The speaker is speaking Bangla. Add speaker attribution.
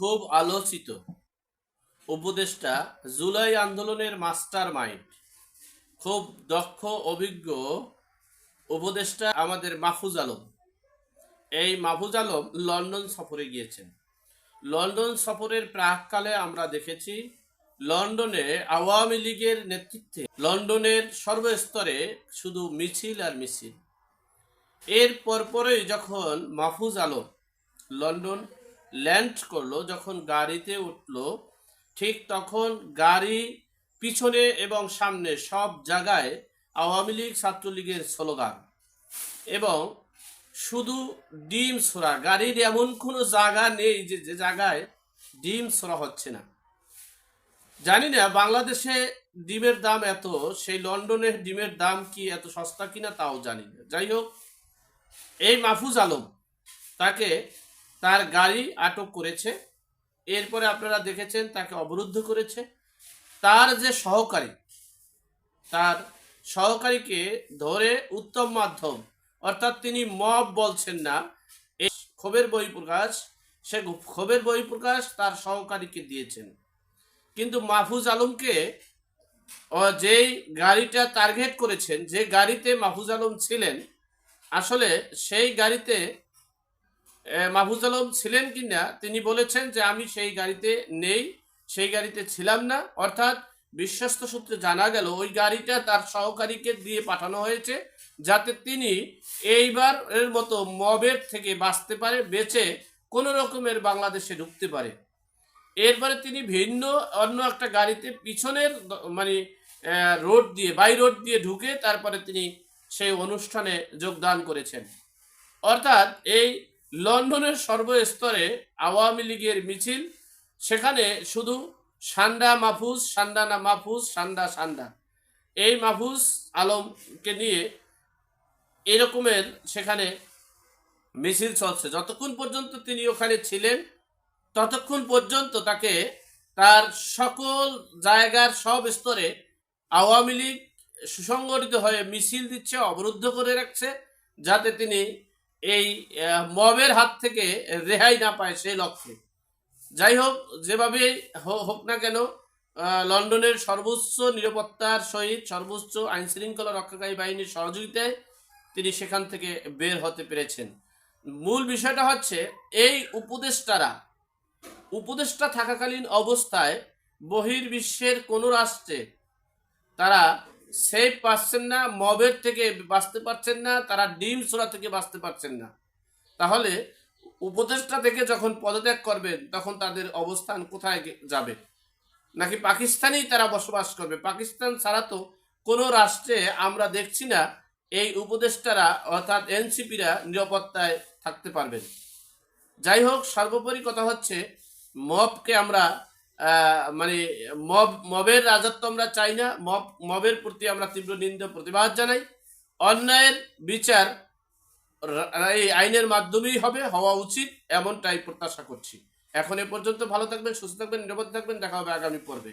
Speaker 1: খুব আলোচিত। উপদেষ্টা, জুলাই আন্দোলনের মাস্টার মাইন্ড খুব দক্ষ, অভিজ্ঞ উপদেষ্টা আমাদের মাহফুজ আলম। এই মাহফুজ আলম লন্ডন সফরে গিয়েছেন। লন্ডন সফরের প্রাককালে আমরা দেখেছি, লন্ডনে আওয়ামী লীগের নেতৃত্বে, লন্ডনের সর্বস্তরে শুধু মিছিল আর মিছিল। এর পরপরই যখন মাহফুজ আলম লন্ডন ল্যান্ড করল, যখন গাড়িতে উঠল, ঠিক তখন গাড়ি পিছনে এবং সামনে সব জায়গায় আওয়ামী লীগ ছাত্রলীগের স্লোগান এবং শুধু ডিম ছোড়া, গাড়ির এমন কোনো জায়গা নেই যে যে জায়গায় ডিম ছোড়া হচ্ছে না। জানি না, বাংলাদেশে ডিমের দাম এত, সেই লন্ডনের ডিমের দাম কি এত সস্তা কিনা তাও জানি না। যাই হোক, এই মাহফুজ আলম তাকে তার গাড়ি আটক করেছে। এরপরে আপনারা দেখেছেন তাকে অবরুদ্ধ করেছে। তার যে সহকারী, তার সহকারীকে ধরে উত্তম মাধ্যম, অর্থাৎ তিনি মব বলছেন না, এই ক্ষোভের বই প্রকাশ সে ক্ষোভের বই প্রকাশ তার সহকারীকে দিয়েছেন। কিন্তু মাহফুজ আলমকে যেই গাড়িটা টার্গেট করেছেন, যে গাড়িতে মাহফুজ আলম ছিলেন, আসলে সেই গাড়িতে মাহফুজ আলম ছিলেন কিনা তিনি বলেছেন যে আমি সেই গাড়িতে নেই, সেই গাড়িতে ছিলাম না। অর্থাৎ বিশ্বস্ত সূত্রে জানা গেল, ওই গাড়িটা তার সহকারীকে দিয়ে পাঠানো হয়েছে, যাতে তিনি এইবার এর মতো মবের থেকে বাঁচতে পারে, বেঁচে কোনো রকমের বাংলাদেশে ঢুকতে পারে। এরপরে তিনি ভিন্ন, অন্য একটা গাড়িতে পিছনের মানে রোড দিয়ে, বাই রোড দিয়ে ঢুকে তারপরে তিনি সেই অনুষ্ঠানে যোগদান করেছেন। অর্থাৎ এই লন্ডনের সর্বস্তরে আওয়ামী লীগের মিছিল, সেখানে শুধু সান্ডা মাহফুজ, সান্ডা না মাহফুজ, সান্ডা সান্ডা। এই মাহফুজ আলমকে নিয়ে এরকমের সেখানে মিছিল চলছে। যতক্ষণ পর্যন্ত তিনি ওখানে ছিলেন, ততক্ষণ পর্যন্ত তাকে তার সকল জায়গার সব স্তরে আওয়ামী লীগ সুসংগঠিত হয়ে মিছিল দিচ্ছে, অবরুদ্ধ করে রাখছে, যাতে তিনি এই মবের হাত থেকে রেহাই না পায় সেই লক্ষ্যে। যাই হোক, যেভাবে হোক না কেন লন্ডনের সর্বোচ্চ নিরাপত্তার সহিত সর্বোচ্চ আইন শৃঙ্খলা রক্ষাকারী বাহিনীর সহযোগিতায় তিনি সেখান থেকে বের হতে পেরেছেন। মূল বিষয়টা হচ্ছে, এই উপদেষ্টারা, উপদেষ্টা থাকাকালীন অবস্থায় বহির্বিশ্বের কোনো রাষ্ট্রে তারা সেফ পাচ্ছেন না মবের থেকে বাঁচতে পারছেন না, তারা ডিম ছোড়া থেকে বাঁচতে পারছেন না। তাহলে উপদেষ্টা থেকে যখন পদত্যাগ করবেন, তখন তাদের অবস্থান কোথায় যাবে? নাকি পাকিস্তানেই তারা বসবাস করবে? পাকিস্তান ছাড়া তো কোনো রাষ্ট্রে আমরা দেখছি না এই উপদেষ্টারা, অর্থাৎ এনসিপিরা নিরাপত্তায় থাকতে পারবেন। যাই হোক, সর্বোপরি কথা হচ্ছে, মবকে আমরা মানে মব, মবের রাজত্ব আমরা চাই না। মব, মবের প্রতি আমরা তীব্র নিন্দা, প্রতিবাদ জানাই। অন্যায়ের বিচার এই আইনের মাধ্যমেই হবে, হওয়া উচিত, এমনটাই প্রত্যাশা করছি। এখন এ পর্যন্ত ভালো থাকবেন, সুস্থ থাকবেন, নিরাপদ থাকবেন, দেখা হবে আগামী পর্বে।